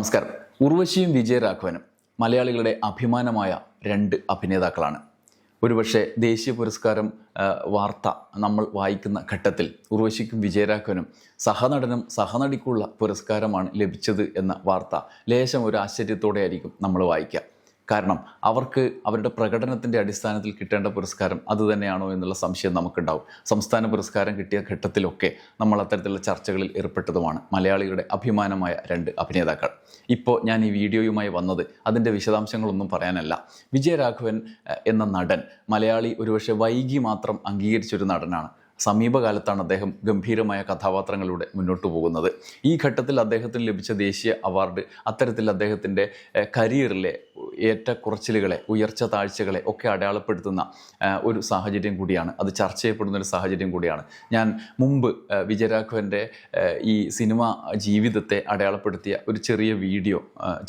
നമസ്കാരം. ഉർവശിയും വിജയരാഘവനും മലയാളികളുടെ അഭിമാനമായ രണ്ട് അഭിനേതാക്കളാണ്. ഒരുപക്ഷെ ദേശീയ പുരസ്കാരം വാർത്ത നമ്മൾ വായിക്കുന്ന ഘട്ടത്തിൽ ഉർവശിക്കും വിജയരാഘവനും സഹനടനും സഹനടിക്കുള്ള പുരസ്കാരമാണ് ലഭിച്ചത് എന്ന വാർത്ത ലേശം ഒരു ആശ്ചര്യത്തോടെ ആയിരിക്കും നമ്മൾ വായിക്കുക. കാരണം അവർക്ക് അവരുടെ പ്രകടനത്തിന്റെ അടിസ്ഥാനത്തിൽ കിട്ടേണ്ട പുരസ്കാരം അതുതന്നെയാണോ എന്നുള്ള സംശയം നമുക്കുണ്ടാവും. സംസ്ഥാന പുരസ്കാരം കിട്ടിയ ഘട്ടത്തിലൊക്കെ നമ്മൾ അത്തരത്തിലുള്ള ചർച്ചകളിൽ ഏർപ്പെട്ടതുമാണ്. മലയാളികളുടെ അഭിമാനമായ രണ്ട് അഭിനേതാക്കൾ. ഇപ്പോൾ ഞാൻ ഈ വീഡിയോയുമായി വന്നത് അതിന്റെ വിശദാംശങ്ങളൊന്നും പറയാനല്ല. വിജയരാഘവൻ എന്ന നടൻ മലയാളി ഒരുപക്ഷെ വൈകി മാത്രം അംഗീകരിച്ചൊരു നടനാണ്. സമീപകാലത്താണ് അദ്ദേഹം ഗംഭീരമായ കഥാപാത്രങ്ങളിലൂടെ മുന്നോട്ട് പോകുന്നത്. ഈ ഘട്ടത്തിൽ അദ്ദേഹത്തിന് ലഭിച്ച ദേശീയ അവാർഡ് അത്തരത്തിൽ അദ്ദേഹത്തിന്റെ കരിയറിലെ ഏറ്റക്കുറച്ചിലുകളെ ഉയർച്ച താഴ്ചകളെ ഒക്കെ അടയാളപ്പെടുത്തുന്ന ഒരു സാഹചര്യം കൂടിയാണ്. അത് ചർച്ച ചെയ്യപ്പെടുന്ന ഒരു സാഹചര്യം കൂടിയാണ്. ഞാൻ മുമ്പ് വിജയരാഘവന്റെ ഈ സിനിമ ജീവിതത്തെ അടയാളപ്പെടുത്തിയ ഒരു ചെറിയ വീഡിയോ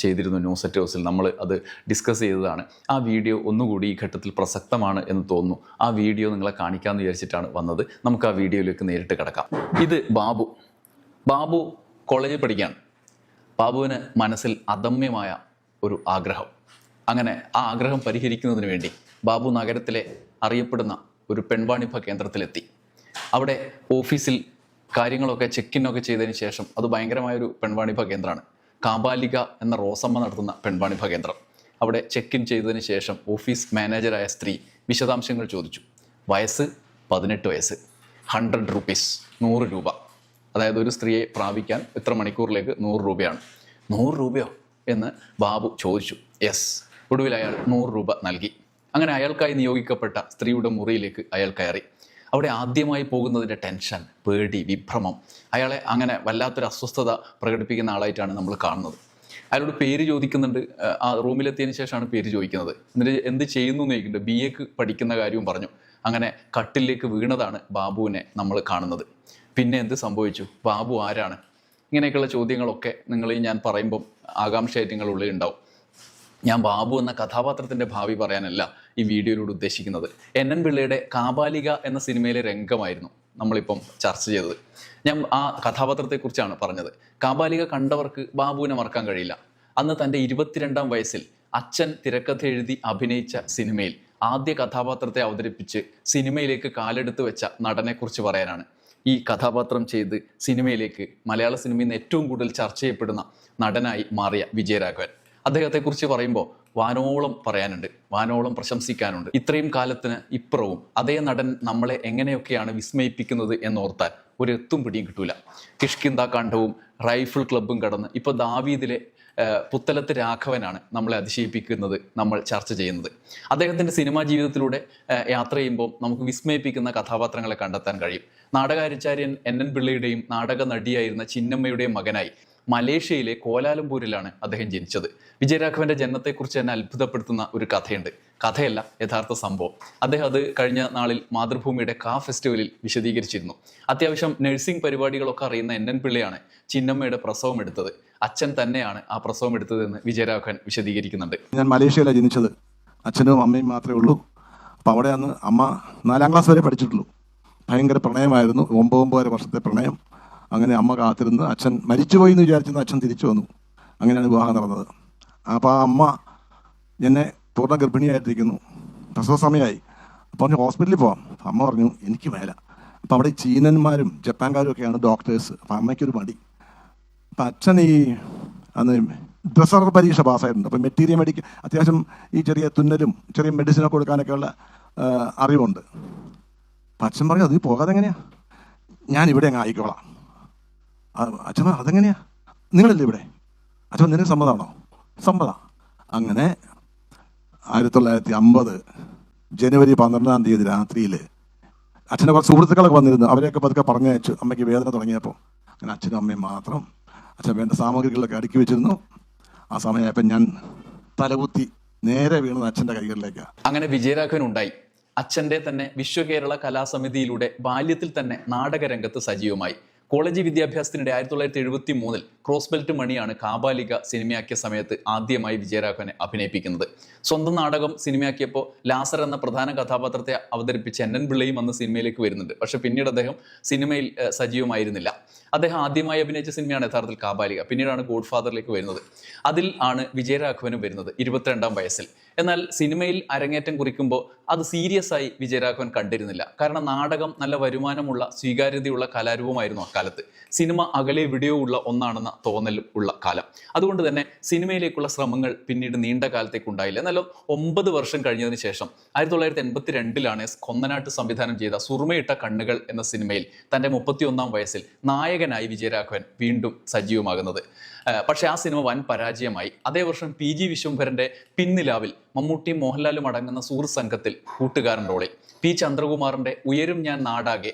ചെയ്തിരുന്നു ന്യൂസ് അറ്റ് ഹൗസിൽ. നമ്മൾ അത് ഡിസ്കസ് ചെയ്തതാണ്. ആ വീഡിയോ ഒന്നുകൂടി ഈ ഘട്ടത്തിൽ പ്രസക്തമാണ് എന്ന് തോന്നുന്നു. ആ വീഡിയോ നിങ്ങളെ കാണിക്കാമെന്ന് വിചാരിച്ചിട്ടാണ് വന്നത്. നമുക്ക് ആ വീഡിയോയിലേക്ക് നേരിട്ട് കിടക്കാം. ഇത് ബാബു. ബാബു കോളേജിൽ പഠിക്കുകയാണ് ബാബുവിന് മനസ്സിൽ അദമ്യമായ ഒരു ആഗ്രഹം. അങ്ങനെ ആ ആഗ്രഹം പരിഹരിക്കുന്നതിന് വേണ്ടി ബാബു നഗരത്തിലെ അറിയപ്പെടുന്ന ഒരു പെൺവാണിഭ കേന്ദ്രത്തിലെത്തി. അവിടെ ഓഫീസിൽ കാര്യങ്ങളൊക്കെ ചെക്കിനൊക്കെ ചെയ്തതിന് ശേഷം അത് ഭയങ്കരമായൊരു പെൺവാണിഭ കേന്ദ്രമാണ്. കാബാലിക എന്ന റോസമ്മ നടത്തുന്ന പെൺവാണിഭ കേന്ദ്രം. അവിടെ ചെക്ക് ഇൻ ചെയ്തതിന് ശേഷം ഓഫീസ് മാനേജറായ സ്ത്രീ വിശദാംശങ്ങൾ ചോദിച്ചു. വയസ്സ് പതിനെട്ട് വയസ്സ്. ഹൺഡ്രഡ് റുപ്പീസ് നൂറ് രൂപ. അതായത് ഒരു സ്ത്രീയെ പ്രാപിക്കാൻ ഇത്ര മണിക്കൂറിലേക്ക് നൂറ് രൂപയാണ്. നൂറ് രൂപയോ? എന്ന് ബാബു ചോദിച്ചു. യെസ് ഒടുവിൽ അയാൾ നൂറ് രൂപ നൽകി. അങ്ങനെ അയാൾക്കായി നിയോഗിക്കപ്പെട്ട സ്ത്രീയുടെ മുറിയിലേക്ക് അയാൾ കയറി. അവിടെ ആദ്യമായി പോകുന്നതിന്റെ ടെൻഷൻ പേടി വിഭ്രമം അയാളെ അങ്ങനെ വല്ലാത്തൊരു അസ്വസ്ഥത പ്രകടിപ്പിക്കുന്ന ആളായിട്ടാണ് നമ്മൾ കാണുന്നത്. അയാളോട് പേര് ചോദിക്കുന്നുണ്ട്. ആ, റൂമിലെത്തിയതിന് ശേഷമാണ് പേര് ചോദിക്കുന്നത്. എന്നിട്ട് എന്ത് ചെയ്യുന്നു എന്ന് ചോദിക്കുന്നുണ്ട്. ബി എക്ക് പഠിക്കുന്ന കാര്യവും പറഞ്ഞു. അങ്ങനെ കട്ടിലേക്ക് വീണതാണ് ബാബുവിനെ നമ്മൾ കാണുന്നത്. പിന്നെ എന്ത് സംഭവിച്ചു? ബാബു ആരാണ്? ഇങ്ങനെയൊക്കെയുള്ള ചോദ്യങ്ങളൊക്കെ നിങ്ങൾ ഞാൻ പറയുമ്പം ആകാംക്ഷയായിട്ട് നിങ്ങൾ ഉള്ളിൽ ഉണ്ടാവും. ഞാൻ ബാബു എന്ന കഥാപാത്രത്തിന്റെ ഭാവി പറയാനല്ല ഈ വീഡിയോയിലൂടെ ഉദ്ദേശിക്കുന്നത്. എൻ എൻ പിള്ളയുടെ കാബാലിക എന്ന സിനിമയിലെ രംഗമായിരുന്നു നമ്മളിപ്പം ചർച്ച ചെയ്തത്. ഞാൻ ആ കഥാപാത്രത്തെക്കുറിച്ചാണ് പറഞ്ഞത്. കാബാലിക കണ്ടവർക്ക് ബാബുവിനെ മറക്കാൻ കഴിയില്ല. അന്ന് തന്റെ ഇരുപത്തിരണ്ടാം വയസ്സിൽ അച്ഛൻ തിരക്കഥ എഴുതി അഭിനയിച്ച സിനിമയിൽ ആദ്യ കഥാപാത്രത്തെ അവതരിപ്പിച്ച് സിനിമയിലേക്ക് കാലെടുത്ത് വെച്ച നടനെക്കുറിച്ച് പറയാനാണ്. ഈ കഥാപാത്രം ചെയ്ത് സിനിമയിലേക്ക് മലയാള സിനിമയിൽ നിന്ന് ഏറ്റവും കൂടുതൽ ചർച്ച ചെയ്യപ്പെടുന്ന നടനായി മാറിയ വിജയരാഘവൻ. അദ്ദേഹത്തെക്കുറിച്ച് പറയുമ്പോൾ വാനോളം പറയാനുണ്ട് വാനോളം പ്രശംസിക്കാനുണ്ട്. ഇത്രയും കാലത്തിന് ഇപ്പുറവും അതേ നടൻ നമ്മളെ എങ്ങനെയൊക്കെയാണ് വിസ്മയിപ്പിക്കുന്നത് എന്നോർത്താൽ ഒരു എത്തും പിടിയും കിട്ടൂല. കിഷ്കിന്ത കാണ്ഡവും റൈഫിൾ ക്ലബും കടന്ന് ഇപ്പോൾ ദാവീദിലെ പുത്തലത്ത് രാഘവനാണ് നമ്മളെ അതിശയിപ്പിക്കുന്നത് നമ്മൾ ചർച്ച ചെയ്യുന്നത്. അദ്ദേഹത്തിന്റെ സിനിമാ ജീവിതത്തിലൂടെ യാത്ര ചെയ്യുമ്പോൾ നമുക്ക് വിസ്മയിപ്പിക്കുന്ന കഥാപാത്രങ്ങളെ കണ്ടെത്താൻ കഴിയും. നാടകാരിച്ചാര്യൻ എൻ എൻ പിള്ളയുടെയും നാടക നടിയായിരുന്ന ചിന്നമ്മയുടെയും മകനായി. മലേഷ്യയിലെ കോലാലംപൂരിലാണ് അദ്ദേഹം ജനിച്ചത്. വിജയരാഘവന്റെ ജന്മത്തെക്കുറിച്ച് തന്നെ അത്ഭുതപ്പെടുത്തുന്ന ഒരു കഥയുണ്ട്. കഥയല്ല യഥാർത്ഥ സംഭവം. അദ്ദേഹം അത് കഴിഞ്ഞ നാളിൽ മാതൃഭൂമിയുടെ കാ ഫെസ്റ്റിവലിൽ വിശദീകരിച്ചിരുന്നു. അത്യാവശ്യം നഴ്സിംഗ് പരിപാടികളൊക്കെ അറിയുന്ന എൻ എൻ പിള്ളയാണ് ചിന്നമ്മയുടെ പ്രസവം എടുത്തത്. അച്ഛൻ തന്നെയാണ് ആ പ്രസവം എടുത്തതെന്ന് വിജയരാഘവൻ വിശദീകരിക്കുന്നുണ്ട്. ഞാൻ മലേഷ്യയിലാണ് ജനിച്ചത്. അച്ഛനും അമ്മയും മാത്രമേ ഉള്ളൂ. അപ്പോൾ അവിടെ അന്ന് അമ്മ നാലാം ക്ലാസ് വരെ പഠിച്ചിട്ടുള്ളൂ. ഭയങ്കര പ്രണയമായിരുന്നു. ഒമ്പത് ഒമ്പതര വർഷത്തെ പ്രണയം. അങ്ങനെ അമ്മ കാത്തിരുന്ന് അച്ഛൻ മരിച്ചുപോയി എന്ന് വിചാരിച്ചിരുന്ന അച്ഛൻ തിരിച്ചു വന്നു. അങ്ങനെയാണ് വിവാഹം നടന്നത്. അപ്പോൾ ആ അമ്മ എന്നെ പൂർണ ഗർഭിണിയായിട്ടിരിക്കുന്നു. പ്രസവ സമയമായി. അപ്പോൾ പറഞ്ഞു ഹോസ്പിറ്റലിൽ പോവാം. അമ്മ പറഞ്ഞു എനിക്ക് മേല. അപ്പോൾ അവിടെ ചീനന്മാരും ജപ്പാൻകാരും ഒക്കെയാണ് ഡോക്ടേഴ്സ് അപ്പോൾ അമ്മയ്ക്കൊരു മടി. അപ്പം അച്ഛൻ ഈ അന്ന് ഡ്രസ്സർ പരീക്ഷ പാസ്സായിട്ടുണ്ട്. അപ്പം മെറ്റീരിയൽ മെഡിക്കൽ അത്യാവശ്യം ഈ ചെറിയ തുന്നലും ചെറിയ മെഡിസിനൊക്കെ കൊടുക്കാനൊക്കെയുള്ള അറിവുണ്ട്. അപ്പം അച്ഛൻ പറഞ്ഞു അത് പോകാതെ എങ്ങനെയാ ഞാൻ ഇവിടെ അങ്ങ് ആയിക്കോളാം. പറഞ്ഞു, അതെങ്ങനെയാ? നിങ്ങളല്ലേ ഇവിടെ? അച്ഛൻ നിനക്ക് സമ്മതമാണോ സമ്മതം. അങ്ങനെ ആയിരത്തി തൊള്ളായിരത്തി അമ്പത് ജനുവരി പന്ത്രണ്ടാം തീയതി രാത്രിയിൽ അച്ഛന്റെ കുറച്ച് സുഹൃത്തുക്കളൊക്കെ വന്നിരുന്നു. അവരെയൊക്കെ പതുക്കെ പറഞ്ഞയച്ചു. അമ്മയ്ക്ക് വേദന തുടങ്ങിയപ്പോൾ അങ്ങനെ അച്ഛനും അമ്മയും മാത്രം അച്ഛൻ വേണ്ട സാമഗ്രികളൊക്കെ അടുക്കി വെച്ചിരുന്നു. ആ സമയമായപ്പോൾ ഞാൻ തലകുത്തി നേരെ വീണത് അച്ഛന്റെ കൈകളിലേക്കാണ് അങ്ങനെ വിജയരാഘവൻ ഉണ്ടായി അച്ഛന്റെ തന്നെ വിശ്വകേരള കലാസമിതിയിലൂടെ ബാല്യത്തിൽ തന്നെ നാടകരംഗത്ത് സജീവമായി. കോളേജ് വിദ്യാഭ്യാസത്തിനിടെ ആയിരത്തി തൊള്ളായിരത്തി എഴുപത്തി മൂന്നിൽ ക്രോസ് ബെൽറ്റ് മണിയാണ് കാബാലിക സിനിമയാക്കിയ സമയത്ത് ആദ്യമായി വിജയരാഘവനെ അഭിനയിപ്പിക്കുന്നത്. സ്വന്തം നാടകം സിനിമയാക്കിയപ്പോൾ ലാസർ എന്ന പ്രധാന കഥാപാത്രത്തെ അവതരിപ്പിച്ച എൻ എൻ പിള്ളയും അന്ന് സിനിമയിലേക്ക് വരുന്നുണ്ട്. പക്ഷെ പിന്നീട് അദ്ദേഹം സിനിമയിൽ സജീവമായിരുന്നില്ല. അദ്ദേഹം ആദ്യമായി അഭിനയിച്ച സിനിമയാണ് യഥാർത്ഥത്തിൽ കാബാലിക. പിന്നീടാണ് ഗോഡ് ഫാദറിലേക്ക് വരുന്നത്. അതിൽ ആണ് വിജയരാഘവനും വരുന്നത് ഇരുപത്തിരണ്ടാം വയസ്സിൽ. എന്നാൽ സിനിമയിൽ അരങ്ങേറ്റം കുറിക്കുമ്പോൾ അത് സീരിയസ് ആയി വിജയരാഘവൻ കണ്ടിരുന്നില്ല. കാരണം നാടകം നല്ല വരുമാനമുള്ള സ്വീകാര്യതയുള്ള കലാരൂപമായിരുന്നു അക്കാലത്ത്. സിനിമ അകലെ എവിടെയോ ഉള്ള ഒന്നാണെന്ന തോന്നലും ഉള്ള കാലം. അതുകൊണ്ട് തന്നെ സിനിമയിലേക്കുള്ള ശ്രമങ്ങൾ പിന്നീട് നീണ്ട കാലത്തേക്ക് ഉണ്ടായില്ല. എന്നാലും ഒമ്പത് വർഷം കഴിഞ്ഞതിന് ശേഷം ആയിരത്തി തൊള്ളായിരത്തി എൺപത്തി രണ്ടിലാണ് കൊന്നനാട്ട് സംവിധാനം ചെയ്ത സുറുമയിട്ട കണ്ണുകൾ എന്ന സിനിമയിൽ തന്റെ മുപ്പത്തിയൊന്നാം വയസ്സിൽ നായകനായി വിജയരാഘവൻ വീണ്ടും സജീവമാകുന്നത്. പക്ഷേ ആ സിനിമ വൻ പരാജയമായി. അതേ വർഷം പി ജി വിശ്വംഭരന്റെ പിന്നിലാവിൽ മമ്മൂട്ടിയും മോഹൻലാലും അടങ്ങുന്ന സുഹൃത്ത് സംഘത്തിൽ കൂട്ടുകാരൻ റോളിൽ. പി ചന്ദ്രകുമാറിന്റെ ഉയരും ഞാൻ നാടാകെ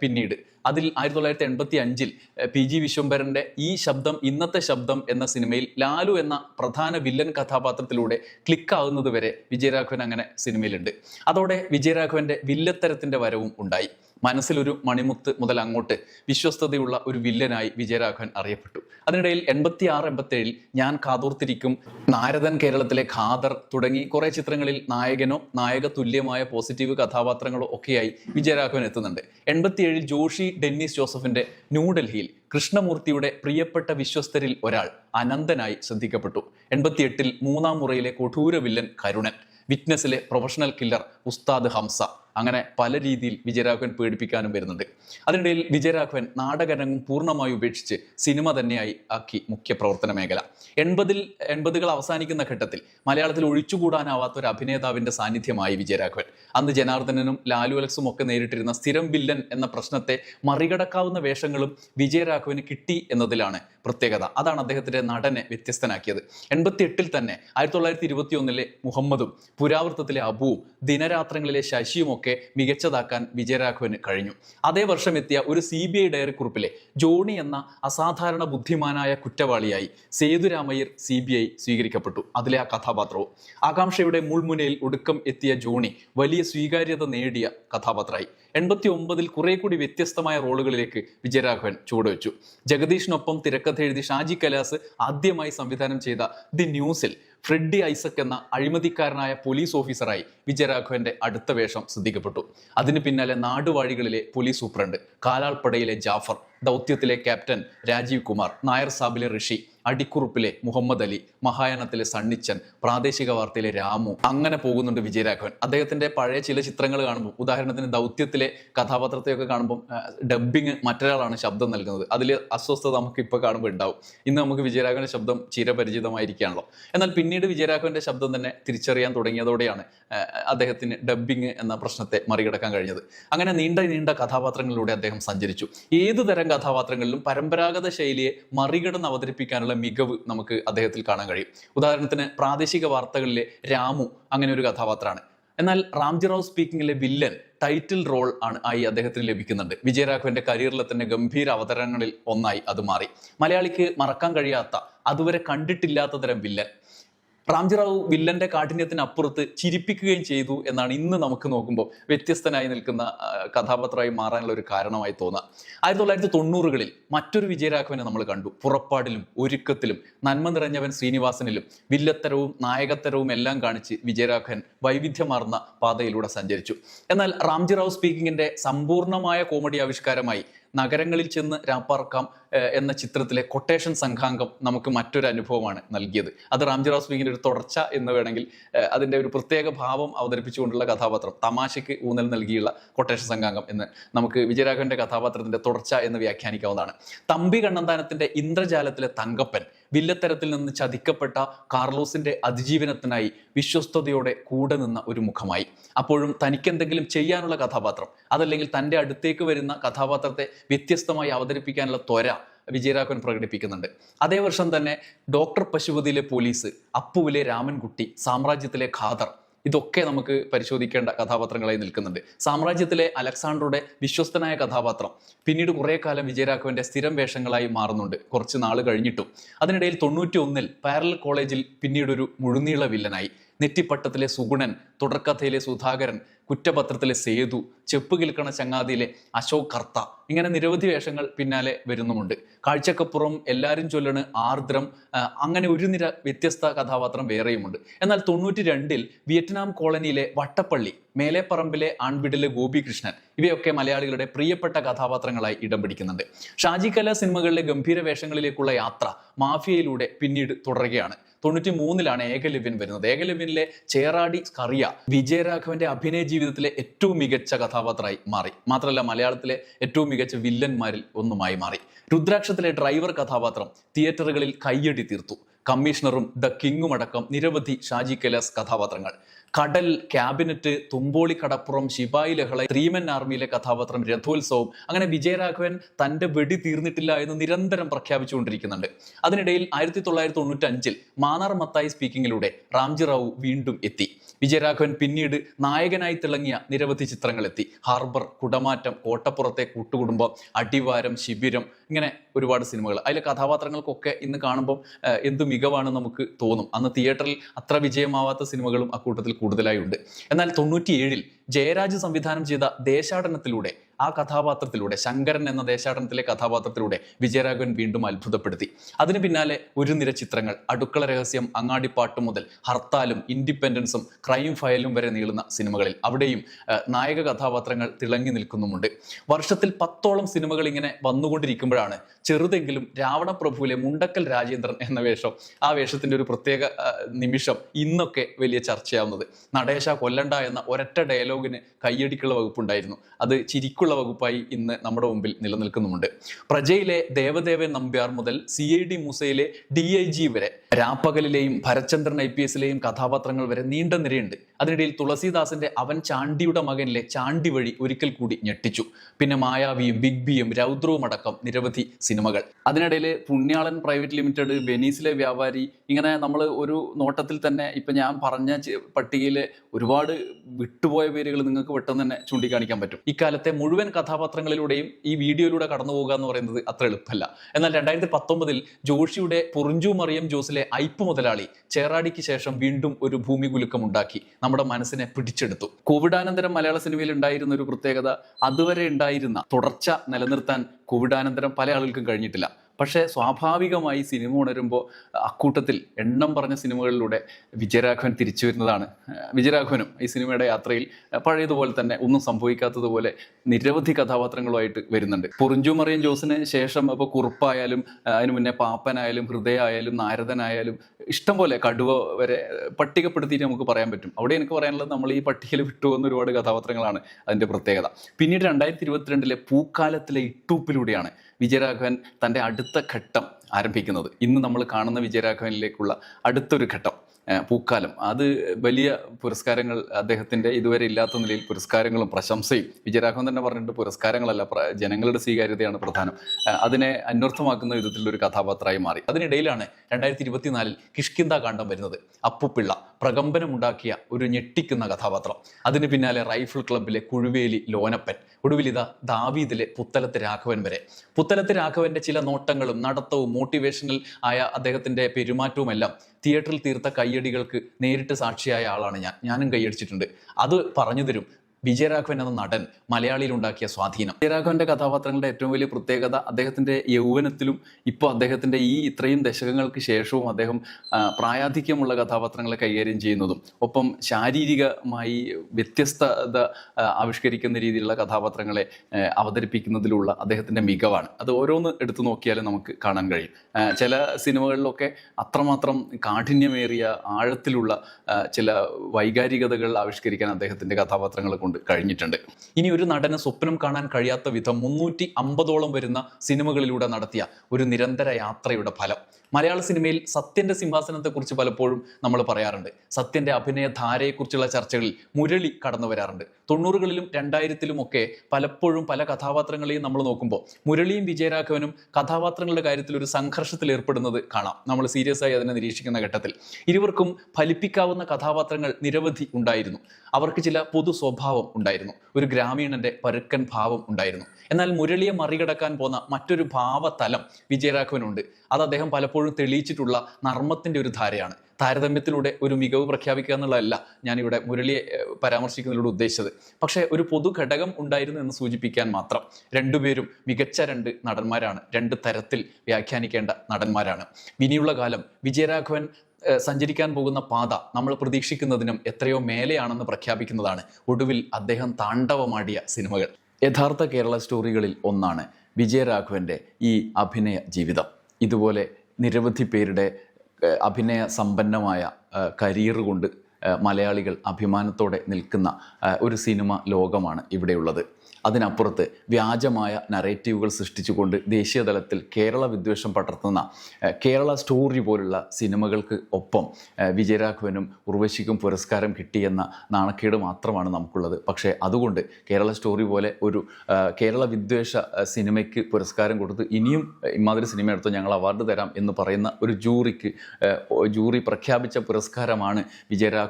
പിന്നീട് അതിൽ ആയിരത്തി തൊള്ളായിരത്തി എൺപത്തി അഞ്ചിൽ പി ജി വിശ്വംഭരന്റെ ഈ ശബ്ദം ഇന്നത്തെ ശബ്ദം എന്ന സിനിമയിൽ ലാലു എന്ന പ്രധാന വില്ലൻ കഥാപാത്രത്തിലൂടെ ക്ലിക്കാവുന്നത് വരെ വിജയരാഘവൻ അങ്ങനെ സിനിമയിലുണ്ട്. അതോടെ വിജയരാഘവന്റെ വില്ലത്തരത്തിന്റെ വരവും ഉണ്ടായി. മനസ്സിലൊരു മണിമുത്ത് മുതൽ അങ്ങോട്ട് വിശ്വസ്തതയുള്ള ഒരു വില്ലനായി വിജയരാഘവൻ അറിയപ്പെട്ടു. അതിനിടയിൽ എൺപത്തി ആറ് എൺപത്തി ഏഴിൽ ഞാൻ കാതോർത്തിരിക്കും. നാരദൻ കേരളത്തിലെ ഖാദർ തുടങ്ങി കുറെ ചിത്രങ്ങളിൽ നായകനോ നായക തുല്യമായ പോസിറ്റീവ് കഥാപാത്രങ്ങളോ ഒക്കെയായി വിജയരാഘവൻ എത്തുന്നുണ്ട്. എൺപത്തിയേഴിൽ ജോഷി ഡെന്നിസ് ജോസഫിന്റെ ന്യൂഡൽഹിയിൽ കൃഷ്ണമൂർത്തിയുടെ പ്രിയപ്പെട്ട വിശ്വസ്തരിൽ ഒരാൾ അനന്തനായി ശ്രദ്ധിക്കപ്പെട്ടു. എൺപത്തിയെട്ടിൽ മൂന്നാം മുറയിലെ കൊടൂര വില്ലൻ കരുണൻ വിറ്റ്നസിലെ പ്രൊഫഷണൽ കില്ലർ ഉസ്താദ് ഹംസ അങ്ങനെ പല രീതിയിൽ വിജയരാഘവൻ പേടിപ്പിക്കാനും വരുന്നുണ്ട്. അതിനിടയിൽ വിജയരാഘവൻ നാടകരംഗം പൂർണമായി ഉപേക്ഷിച്ച് സിനിമ തന്നെയായി ആക്കി മുഖ്യ പ്രവർത്തന മേഖല. എൺപതിൽ എൺപതുകൾ അവസാനിക്കുന്ന ഘട്ടത്തിൽ മലയാളത്തിൽ ഒഴിച്ചുകൂടാനാവാത്ത ഒരു അഭിനേതാവിന്റെ സാന്നിധ്യമായി വിജയരാഘവൻ അന്ന് ജനാർദ്ദനനും ലാലു അലക്സും ഒക്കെ നേരിട്ടിരുന്ന സ്ഥിരം വില്ലൻ എന്ന പ്രശ്നത്തെ മറികടക്കാവുന്ന വേഷങ്ങളും വിജയരാഘവന് കിട്ടി എന്നതിലാണ് പ്രത്യേകത. അതാണ് അദ്ദേഹത്തിന്റെ നടനെ വ്യത്യസ്തനാക്കിയത്. എൺപത്തി എട്ടിൽ തന്നെ ആയിരത്തി തൊള്ളായിരത്തി ഇരുപത്തി ഒന്നിലെ മുഹമ്മദും പുരാവൃത്തത്തിലെ അബുവും ദിനരാത്രങ്ങളിലെ ശശിയുമൊക്കെ മികച്ചതാക്കാൻ വിജയരാഘവന് കഴിഞ്ഞു. അതേ വർഷം എത്തിയ ഒരു സി ബി ഐ ഡയറി കുറിപ്പിലെ ജോണി എന്ന അസാധാരണ ബുദ്ധിമാനായ കുറ്റവാളിയായി സേതുരാമയ്യർ സി ബി ഐ സ്വീകരിക്കപ്പെട്ടു. അതിലെ ആ കഥാപാത്രവും. ആകാംക്ഷയുടെ മുൾമുനയിൽ ഒടുക്കം എത്തിയ ജോണി വലിയ സ്വീകാര്യത നേടിയ കഥാപാത്രമായി. എൺപത്തി ഒമ്പതിൽ കുറെ കൂടി വ്യത്യസ്തമായ റോളുകളിലേക്ക് വിജയരാഘവൻ ചുവടുവെച്ചു. ജഗദീഷിനൊപ്പം തിരക്കഥ എഴുതി ഷാജി കലാസ് ആദ്യമായി സംവിധാനം ചെയ്ത ദി ന്യൂസിൽ ഫ്രെഡി ഐസക് എന്ന അഴിമതിക്കാരനായ പോലീസ് ഓഫീസറായി വിജയരാഘവന്റെ അടുത്ത വേഷം ശ്രദ്ധിക്കപ്പെട്ടു അതിന് പിന്നാലെ നാടുവാഴികളിലെ പോലീസ് സൂപ്രണ്ട് കാലാൾപ്പടയിലെ ജാഫർ ദൗത്യത്തിലെ ക്യാപ്റ്റൻ രാജീവ് കുമാർ നായർ സാബിലെ ഋഷി അടിക്കുറുപ്പിലെ മുഹമ്മദ് അലി മഹായാനത്തിലെ സണ്ണിച്ചൻ പ്രാദേശിക വാർത്തയിലെ രാമു. അങ്ങനെ പോകുന്നുണ്ട് വിജയരാഘവൻ. അദ്ദേഹത്തിന്റെ പഴയ ചില ചിത്രങ്ങൾ കാണുമ്പോൾ ഉദാഹരണത്തിന് ദൗത്യത്തിലെ കഥാപാത്രത്തെയൊക്കെ കാണുമ്പോൾ ഡബ്ബിങ് മറ്റൊരാളാണ് ശബ്ദം നൽകുന്നത്. അതിൽ അസ്വസ്ഥത നമുക്ക് ഇപ്പോൾ കാണുമ്പോൾ ഉണ്ടാവും. ഇന്ന് നമുക്ക് വിജയരാഘവന്റെ ശബ്ദം ചിരപരിചിതമായിരിക്കുകയാണല്ലോ. എന്നാൽ പിന്നീട് വിജയരാഘവന്റെ ശബ്ദം തന്നെ തിരിച്ചറിയാൻ തുടങ്ങിയതോടെയാണ് അദ്ദേഹത്തിന് ഡബ്ബിങ് എന്ന പ്രശ്നത്തെ മറികടക്കാൻ കഴിഞ്ഞത്. അങ്ങനെ നീണ്ട നീണ്ട കഥാപാത്രങ്ങളിലൂടെ അദ്ദേഹം സഞ്ചരിച്ചു. ഏതു തരം കഥാപാത്രങ്ങളിലും പരമ്പരാഗത ശൈലിയെ മറികടന്ന് അവതരിപ്പിക്കാനുള്ള മികവ് നമുക്ക് അദ്ദേഹത്തിൽ കാണാൻ കഴിയും. ഉദാഹരണത്തിന് പ്രാദേശിക വാർത്തകളിലെ രാമു അങ്ങനെ ഒരു കഥാപാത്രമാണ്. എന്നാൽ റാംജി റാവു സ്പീക്കിംഗിലെ വില്ലൻ ടൈറ്റിൽ റോൾ ആണ് ആയി അദ്ദേഹത്തിന് ലഭിക്കുന്നുണ്ട്. വിജയരാഘവന്റെ കരിയറിലെ തന്നെ ഗംഭീര അവതരണങ്ങളിൽ ഒന്നായി അത് മാറി. മലയാളിക്ക് മറക്കാൻ കഴിയാത്ത അതുവരെ കണ്ടിട്ടില്ലാത്ത തരം വില്ലൻ. റാംജി റാവു വില്ലന്റെ കാഠിന്യത്തിനപ്പുറത്ത് ചിരിപ്പിക്കുകയും ചെയ്തു എന്നാണ് ഇന്ന് നമുക്ക് നോക്കുമ്പോൾ വ്യത്യസ്തനായി നിൽക്കുന്ന കഥാപാത്രമായി മാറാനുള്ള ഒരു കാരണമായി തോന്നുക ആയിരത്തി തൊള്ളായിരത്തി തൊണ്ണൂറുകളിൽ മറ്റൊരു വിജയരാഘവനെ നമ്മൾ കണ്ടു. പുറപ്പാടിലും ഒരുക്കത്തിലും നന്മ നിറഞ്ഞവൻ ശ്രീനിവാസനിലും വില്ലത്തരവും നായകത്തരവും എല്ലാം കാണിച്ച് വിജയരാഘവൻ വൈവിധ്യമാർന്ന പാതയിലൂടെ സഞ്ചരിച്ചു. എന്നാൽ റാംജി റാവു സ്പീക്കിങ്ങിന്റെ സമ്പൂർണമായ കോമഡി ആവിഷ്കാരമായി നഗരങ്ങളിൽ ചെന്ന് രാപ്പാർക്കാം എന്ന ചിത്രത്തിലെ കൊട്ടേഷൻ സംഘാംഗം നമുക്ക് മറ്റൊരു അനുഭവമാണ് നൽകിയത്. അത് റാംജി റാവ് ഒരു തുടർച്ച എന്ന് വേണമെങ്കിൽ അതിന്റെ ഒരു പ്രത്യേക ഭാവം അവതരിപ്പിച്ചുകൊണ്ടുള്ള കഥാപാത്രം തമാശയ്ക്ക് ഊന്നൽ നൽകിയുള്ള കൊട്ടേഷൻ സംഘാംഗം എന്ന് നമുക്ക് വിജയരാഘവന്റെ കഥാപാത്രത്തിന്റെ തുടർച്ച എന്ന് വ്യാഖ്യാനിക്കാവുന്നതാണ്. തമ്പി കണ്ണന്താനത്തിന്റെ ഇന്ദ്രജാലത്തിലെ തങ്കപ്പൻ വില്ലത്തരത്തിൽ നിന്ന് ചതിക്കപ്പെട്ട കാർലോസിന്റെ അതിജീവനത്തിനായി വിശ്വസ്തയോടെ കൂടെ നിന്ന ഒരു മുഖമായി. അപ്പോഴും തനിക്ക് എന്തെങ്കിലും ചെയ്യാനുള്ള കഥാപാത്രം അതല്ലെങ്കിൽ തന്റെ അടുത്തേക്ക് വരുന്ന കഥാപാത്രത്തെ വ്യത്യസ്തമായി അവതരിപ്പിക്കാനുള്ള ത്വര വിജയരാഘവൻ പ്രകടിപ്പിക്കുന്നുണ്ട്. അതേ വർഷം തന്നെ ഡോക്ടർ പശുപതിയിലെ പോലീസ് അപ്പുവിലെ രാമൻകുട്ടി സാമ്രാജ്യത്തിലെ ഖാദർ ഇതൊക്കെ നമുക്ക് പരിശോധിക്കേണ്ട കഥാപാത്രങ്ങളായി നിൽക്കുന്നുണ്ട്. സാമ്രാജ്യത്തിലെ അലക്സാണ്ടറുടെ വിശ്വസ്തനായ കഥാപാത്രം പിന്നീട് കുറേ കാലം വിജയരാഘവന്റെ സ്ഥിരം വേഷങ്ങളായി മാറുന്നുണ്ട്. കുറച്ച് നാൾ കഴിഞ്ഞിട്ടും. അതിനിടയിൽ തൊണ്ണൂറ്റി ഒന്നിൽ പാരലൽ കോളേജിൽ പിന്നീട് ഒരു മുഴുനീള വില്ലനായി. നെറ്റിപ്പട്ടത്തിലെ സുഗുണൻ തുടർക്കഥയിലെ സുധാകരൻ കുറ്റപത്രത്തിലെ സേതു ചെപ്പ് കിൽക്കണ ചങ്ങാതിയിലെ അശോക് കർത്ത ഇങ്ങനെ നിരവധി വേഷങ്ങൾ പിന്നാലെ വരുന്നുമുണ്ട്. കാഴ്ചക്കപ്പുറം എല്ലാവരും ചൊല്ലണ് ആർദ്രം അങ്ങനെ ഒരു നിര വ്യത്യസ്ത കഥാപാത്രം വേറെയുമുണ്ട്. എന്നാൽ തൊണ്ണൂറ്റി രണ്ടിൽ വിയറ്റ്നാം കോളനിയിലെ വട്ടപ്പള്ളി മേലെപ്പറമ്പിലെ ആൺവിടിലെ ഗോപികൃഷ്ണൻ ഇവയൊക്കെ മലയാളികളുടെ പ്രിയപ്പെട്ട കഥാപാത്രങ്ങളായി ഇടം പിടിക്കുന്നുണ്ട്. ഷാജി കല സിനിമകളിലെ ഗംഭീര വേഷങ്ങളിലേക്കുള്ള യാത്ര മാഫിയയിലൂടെ പിന്നീട് തുടരുകയാണ്. തൊണ്ണൂറ്റി മൂന്നിലാണ് ഏകലവ്യൻ വരുന്നത്. ഏകലവ്യനിലെ ചേറാടി സ്കറിയ വിജയരാഘവന്റെ അഭിനയ ജീവിതത്തിലെ ഏറ്റവും മികച്ച കഥാപാത്രമായി മാറി. മാത്രമല്ല മലയാളത്തിലെ ഏറ്റവും മികച്ച വില്ലന്മാരിൽ ഒന്നുമായി മാറി. രുദ്രാക്ഷത്തിലെ ഡ്രൈവർ കഥാപാത്രം തിയേറ്ററുകളിൽ കയ്യടി തീർത്തു. കമ്മീഷണറും ദ കിങ്ങും അടക്കം നിരവധി ഷാജി കൈലാസ് കഥാപാത്രങ്ങൾ. കടൽ ക്യാബിനറ്റ് തുമ്പോളി കടപ്പുറം ശിപായി ലഹള ത്രീമൻ ആർമിയിലെ കഥാപാത്രം രഥോത്സവം അങ്ങനെ വിജയരാഘവൻ തന്റെ വെടി തീർന്നിട്ടില്ല എന്ന് നിരന്തരം പ്രഖ്യാപിച്ചുകൊണ്ടിരിക്കുന്നുണ്ട്. അതിനിടയിൽ ആയിരത്തി തൊള്ളായിരത്തി തൊണ്ണൂറ്റി അഞ്ചിൽ മാന്നാർ മത്തായി സ്പീക്കിങ്ങിലൂടെ റാംജി റാവു വീണ്ടും എത്തി. വിജയരാഘവൻ പിന്നീട് നായകനായി തിളങ്ങിയ നിരവധി ചിത്രങ്ങൾ എത്തി ഹാർബർ കുടമാറ്റം കോട്ടപ്പുറത്തെ കൂട്ടുകുടുംബം അടിവാരം ശിബിരം ഇങ്ങനെ ഒരുപാട് സിനിമകൾ. അതിലെ കഥാപാത്രങ്ങൾക്കൊക്കെ ഇന്ന് കാണുമ്പോൾ എന്ത് മികവാണ് നമുക്ക് തോന്നും. അന്ന് തിയേറ്ററിൽ അത്ര വിജയമാവാത്ത സിനിമകളും അക്കൂട്ടത്തിൽ കൂടുതലായി ഉണ്ട് എന്നാൽ തൊണ്ണൂറ്റിയേഴിൽ ജയരാജ് സംവിധാനം ചെയ്ത ദേശാടനത്തിലൂടെ ആ കഥാപാത്രത്തിലൂടെ ശങ്കരൻ എന്ന ദേശാടനത്തിലെ കഥാപാത്രത്തിലൂടെ വിജയരാഘവൻ വീണ്ടും അത്ഭുതപ്പെടുത്തി. അതിന് പിന്നാലെ ഒരു നിര ചിത്രങ്ങൾ അടുക്കള രഹസ്യം അങ്ങാടിപ്പാട്ട് മുതൽ ഹർത്താലും ഇൻഡിപെൻഡൻസും ക്രൈം ഫയലും വരെ നീളുന്ന സിനിമകളിൽ. അവിടെയും നായക കഥാപാത്രങ്ങൾ തിളങ്ങി നിൽക്കുന്നുമുണ്ട്. വർഷത്തിൽ പത്തോളം സിനിമകൾ ഇങ്ങനെ വന്നുകൊണ്ടിരിക്കുമ്പോഴാണ് ചെറുതെങ്കിലും രാവണപ്രഭുവിലെ മുണ്ടക്കൽ രാജേന്ദ്രൻ എന്ന വേഷം ആ വേഷത്തിന്റെ ഒരു പ്രത്യേക നിമിഷം ഇന്നൊക്കെ വലിയ ചർച്ചയാവുന്നത്. നടേശ കൊല്ലണ്ട എന്ന ഒരൊറ്റ ഡയലോഗിന് കയ്യടിക്കുള്ള വകുപ്പുണ്ടായിരുന്നു. അത് ചിരിക്കുള്ള വകുപ്പായി ഇന്ന് നമ്മുടെ മുമ്പിൽ നിലനിൽക്കുന്നുമുണ്ട്. പ്രജയിലെ ദേവദേവൻ നമ്പ്യാർ മുതൽ സി ഐ ഡി മൂസയിലെ ഡി ഐ ജി വരെ രാപ്പകലിലെയും ഭരചന്ദ്രൻ ഐ പി എസിലെയും കഥാപാത്രങ്ങൾ വരെ നീണ്ട നിരയുണ്ട്. അതിനിടയിൽ തുളസീദാസിന്റെ അവൻ ചാണ്ടിയുടെ മകനിലെ ചാണ്ടി വഴി ഒരിക്കൽ കൂടി ഞെട്ടിച്ചു. പിന്നെ മായാവിയും ബിഗ് ബിയും രൗദ്രവും അടക്കം നിരവധി സിനിമകൾ. അതിനിടയിൽ പുണ്യാളൻ പ്രൈവറ്റ് ലിമിറ്റഡ് വെനീസിലെ വ്യാപാരി ഇങ്ങനെ നമ്മൾ ഒരു നോട്ടത്തിൽ തന്നെ ഇപ്പൊ ഞാൻ പറഞ്ഞ പട്ടികയിൽ ഒരുപാട് വിട്ടുപോയ പേരുകൾ നിങ്ങൾക്ക് പെട്ടെന്ന് തന്നെ ചൂണ്ടിക്കാണിക്കാൻ പറ്റും. ഇക്കാലത്തെ മുഴുവൻ കഥാപാത്രങ്ങളിലൂടെയും ഈ വീഡിയോയിലൂടെ കടന്നു പോകുക എന്ന് പറയുന്നത് അത്ര എളുപ്പമല്ല. എന്നാൽ രണ്ടായിരത്തി പത്തൊമ്പതിൽ ജോഷിയുടെ പൊറിഞ്ചു മറിയം ജോസിലെ ഐപ്പ് മുതലാളി ചേറാടിക്ക് ശേഷം വീണ്ടും ഒരു ഭൂമി കുലുക്കം ഉണ്ടാക്കി. നമ്മുടെ മനസ്സിനെ പിടിച്ചെടുത്തു. കോവിഡാനന്തരം മലയാള സിനിമയിൽ ഉണ്ടായിരുന്ന ഒരു പ്രത്യേകത അതുവരെ ഉണ്ടായിരുന്ന തുടർച്ച നിലനിർത്താൻ കോവിഡാനന്തരം പല ആളുകൾക്കും കഴിഞ്ഞിട്ടില്ല. പക്ഷേ സ്വാഭാവികമായി സിനിമ ഉണരുമ്പോൾ അക്കൂട്ടത്തിൽ എണ്ണം പറഞ്ഞ സിനിമകളിലൂടെ വിജയരാഘവൻ തിരിച്ചു വരുന്നതാണ്. വിജയരാഘവനും ഈ സിനിമയുടെ യാത്രയിൽ പഴയതുപോലെ തന്നെ ഒന്നും സംഭവിക്കാത്തതുപോലെ നിരവധി കഥാപാത്രങ്ങളുമായിട്ട് വരുന്നുണ്ട്. പൊറിഞ്ചു മറിയൻ ജോസിന് ശേഷം അപ്പോൾ കുറുപ്പായാലും അതിനു മുന്നേ പാപ്പനായാലും ഹൃദയായാലും നാരദനായാലും ഇഷ്ടം പോലെ കടുവ വരെ പട്ടികപ്പെടുത്തിയിട്ട് നമുക്ക് പറയാൻ പറ്റും. അവിടെ എനിക്ക് പറയാനുള്ളത് നമ്മൾ ഈ പട്ടികയിൽ വിട്ടുപോകുന്ന ഒരുപാട് കഥാപാത്രങ്ങളാണ് അതിന്റെ പ്രത്യേകത. പിന്നീട് രണ്ടായിരത്തി ഇരുപത്തിരണ്ടിലെ പൂക്കാലത്തിലെ ഇട്ടൂപ്പിലൂടെയാണ് വിജയരാഘവൻ തന്റെ അടുത്ത ഘട്ടം ആരംഭിക്കുന്നത്. ഇന്ന് നമ്മൾ കാണുന്ന വിജയരാഘവനിലേക്കുള്ള അടുത്തൊരു ഘട്ടം. പൂക്കാലം. അത് വലിയ പുരസ്കാരങ്ങൾ അദ്ദേഹത്തിന്റെ ഇതുവരെ ഇല്ലാത്ത നിലയിൽ പുരസ്കാരങ്ങളും പ്രശംസയും വിജയരാഘവൻ തന്നെ പറഞ്ഞിട്ട് പുരസ്കാരങ്ങളല്ല ജനങ്ങളുടെ സ്വീകാര്യതയാണ് പ്രധാനം. അതിനെ അന്വർത്ഥമാക്കുന്ന വിധത്തിലുള്ള ഒരു കഥാപാത്രമായി മാറി. അതിനിടയിലാണ് രണ്ടായിരത്തി ഇരുപത്തിനാലിൽ കിഷ്കിന്ത കാണ്ഡം വരുന്നത്. അപ്പുപിള്ള. പ്രകമ്പനമുണ്ടാക്കിയ ഒരു ഞെട്ടിക്കുന്ന കഥാപാത്രം. അതിന് പിന്നാലെ റൈഫിൾ ക്ലബിലെ കുഴുവേലി ലോനപ്പൻ ഒടുവിൽ ഇതാ ദാവീദിലെ പുത്തലത്ത് രാഘവൻ വരെ. പുത്തലത്ത് രാഘവന്റെ ചില നോട്ടങ്ങളും നടത്തവും മോട്ടിവേഷണൽ ആയ അദ്ദേഹത്തിന്റെ പെരുമാറ്റവും എല്ലാം തിയേറ്ററിൽ തീർത്ത കയ്യടികൾക്ക് നേരിട്ട് സാക്ഷിയായ ആളാണ് ഞാൻ. ഞാനും കൈയടിച്ചിട്ടുണ്ട്. അത് പറഞ്ഞു തരും. വിജയരാഘവൻ എന്ന നടൻ മലയാളിയിൽ ഉണ്ടാക്കിയ സ്വാധീനം. വിജയരാഘവന്റെ കഥാപാത്രങ്ങളുടെ ഏറ്റവും വലിയ പ്രത്യേകത അദ്ദേഹത്തിന്റെ യൗവനത്തിലും ഇപ്പോൾ അദ്ദേഹത്തിന്റെ ഈ ഇത്രയും ദശകങ്ങൾക്ക് ശേഷവും അദ്ദേഹം പ്രായാധിക്യമുള്ള കഥാപാത്രങ്ങളെ കൈകാര്യം ചെയ്യുന്നതും ഒപ്പം ശാരീരികമായി വ്യത്യസ്തത ആവിഷ്കരിക്കുന്ന രീതിയിലുള്ള കഥാപാത്രങ്ങളെ അവതരിപ്പിക്കുന്നതിലുള്ള അദ്ദേഹത്തിന്റെ മികവാണ്. അത് ഓരോന്ന് എടുത്തു നോക്കിയാലും നമുക്ക് കാണാൻ കഴിയും. ചില സിനിമകളിലൊക്കെ അത്രമാത്രം കാഠിന്യമേറിയ ആഴത്തിലുള്ള ചില വൈകാരികതകൾ ആവിഷ്കരിക്കാൻ അദ്ദേഹത്തിന്റെ കഥാപാത്രങ്ങളെ കൊണ്ട് കഴിഞ്ഞിട്ടുണ്ട്. ഇനി ഒരു നടന് സ്വപ്നം കാണാൻ കഴിയാത്ത വിധം മുന്നൂറ്റി അമ്പതോളം വരുന്ന സിനിമകളിലൂടെ നടത്തിയ ഒരു നിരന്തര യാത്രയുടെ ഫലം. മലയാള സിനിമയിൽ സത്യന്റെ സിംഹാസനത്തെക്കുറിച്ച് പലപ്പോഴും നമ്മൾ പറയാറുണ്ട്. സത്യന്റെ അഭിനയ ധാരയെക്കുറിച്ചുള്ള ചർച്ചകളിൽ മുരളി കടന്നു വരാറുണ്ട്. തൊണ്ണൂറുകളിലും രണ്ടായിരത്തിലും ഒക്കെ പലപ്പോഴും പല കഥാപാത്രങ്ങളെയും നമ്മൾ നോക്കുമ്പോൾ മുരളിയും വിജയരാഘവനും കഥാപാത്രങ്ങളുടെ കാര്യത്തിൽ ഒരു സംഘർഷത്തിൽ ഏർപ്പെടുന്നത് കാണാം. നമ്മൾ സീരിയസ് ആയി അതിനെ നിരീക്ഷിക്കുന്ന ഘട്ടത്തിൽ. ഇരുവർക്കും ഫലിപ്പിക്കാവുന്ന കഥാപാത്രങ്ങൾ നിരവധി ഉണ്ടായിരുന്നു. അവർക്ക് ചില പൊതു സ്വഭാവം ഉണ്ടായിരുന്നു. ഒരു ഗ്രാമീണന്റെ പരുക്കൻ ഭാവം ഉണ്ടായിരുന്നു. എന്നാൽ മുരളിയെ മറികടക്കാൻ പോന്ന മറ്റൊരു ഭാവതലം വിജയരാഘവനുണ്ട്. അത് അദ്ദേഹം പലപ്പോഴും തെളിയിച്ചിട്ടുള്ള നർമ്മത്തിന്റെ ഒരു ധാരയാണ്. താരതമ്യത്തിലൂടെ ഒരു മികവ് പ്രഖ്യാപിക്കുക എന്നുള്ളതല്ല ഞാനിവിടെ മുരളിയെ പരാമർശിക്കുന്നതിലൂടെ ഉദ്ദേശിച്ചത്. പക്ഷേ ഒരു പൊതു ഘടകം ഉണ്ടായിരുന്നു എന്ന് സൂചിപ്പിക്കാൻ മാത്രം രണ്ടുപേരും മികച്ച രണ്ട് നടന്മാരാണ്. രണ്ട് തരത്തിൽ വ്യാഖ്യാനിക്കേണ്ട നടന്മാരാണ്. ഇനിയുള്ള കാലം വിജയരാഘവൻ സഞ്ചരിക്കാൻ പോകുന്ന പാത നമ്മൾ പ്രതീക്ഷിക്കുന്നതിനും എത്രയോ മേലെയാണെന്ന് പ്രഖ്യാപിക്കുന്നതാണ്. ഒടുവിൽ അദ്ദേഹം താണ്ഡവമാടിയ സിനിമകൾ. യഥാർത്ഥ കേരള സ്റ്റോറികളിൽ ഒന്നാണ് വിജയരാഘവന്റെ ഈ അഭിനയ ജീവിതം. ഇതുപോലെ നിരവധി പേരുടെ അഭിനയ സമ്പന്നമായ കരിയർ കൊണ്ട് മലയാളികൾ അഭിമാനത്തോടെ നിൽക്കുന്ന ഒരു സിനിമ ലോകമാണ് ഇവിടെയുള്ളത്. അതിനപ്പുറത്ത് വ്യാജമായ നറേറ്റീവുകൾ സൃഷ്ടിച്ചുകൊണ്ട് ദേശീയതലത്തിൽ കേരള വിദ്വേഷം പടർത്തുന്ന കേരള സ്റ്റോറി പോലുള്ള സിനിമകൾക്ക് ഒപ്പം വിജയരാഘവനും ഉർവശിക്കും പുരസ്കാരം കിട്ടിയെന്ന നാണക്കേട് മാത്രമാണ് നമുക്കുള്ളത്. പക്ഷേ അതുകൊണ്ട് കേരള സ്റ്റോറി പോലെ ഒരു കേരള വിദ്വേഷ സിനിമയ്ക്ക് പുരസ്കാരം കൊടുത്ത് ഇനിയും ഇമാതിരി സിനിമ എടുത്ത് ഞങ്ങൾ അവാർഡ് തരാം എന്ന് പറയുന്ന ഒരു ജൂറിക്ക് ജൂറി പ്രഖ്യാപിച്ച പുരസ്കാരമാണ്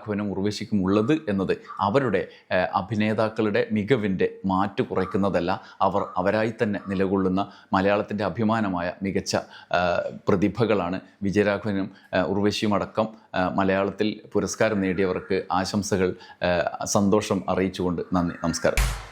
വിജയരാഘവനും ഉർവശിക്കും ഉള്ളത് എന്നത് അവരുടെ അഭിനേതാക്കളുടെ മികവിന്റെ മാറ്റ് കുറയ്ക്കുന്നതല്ല അവർ അവരായി തന്നെ നിലകൊള്ളുന്ന മലയാളത്തിന്റെ അഭിമാനമായ മികച്ച പ്രതിഭകളാണ് വിജയരാഘവനും ഉർവശിയും അടക്കം മലയാളത്തിൽ പുരസ്കാരം നേടിയവർക്ക് ആശംസകൾ സന്തോഷം അറിയിച്ചുകൊണ്ട് നന്ദി നമസ്കാരം.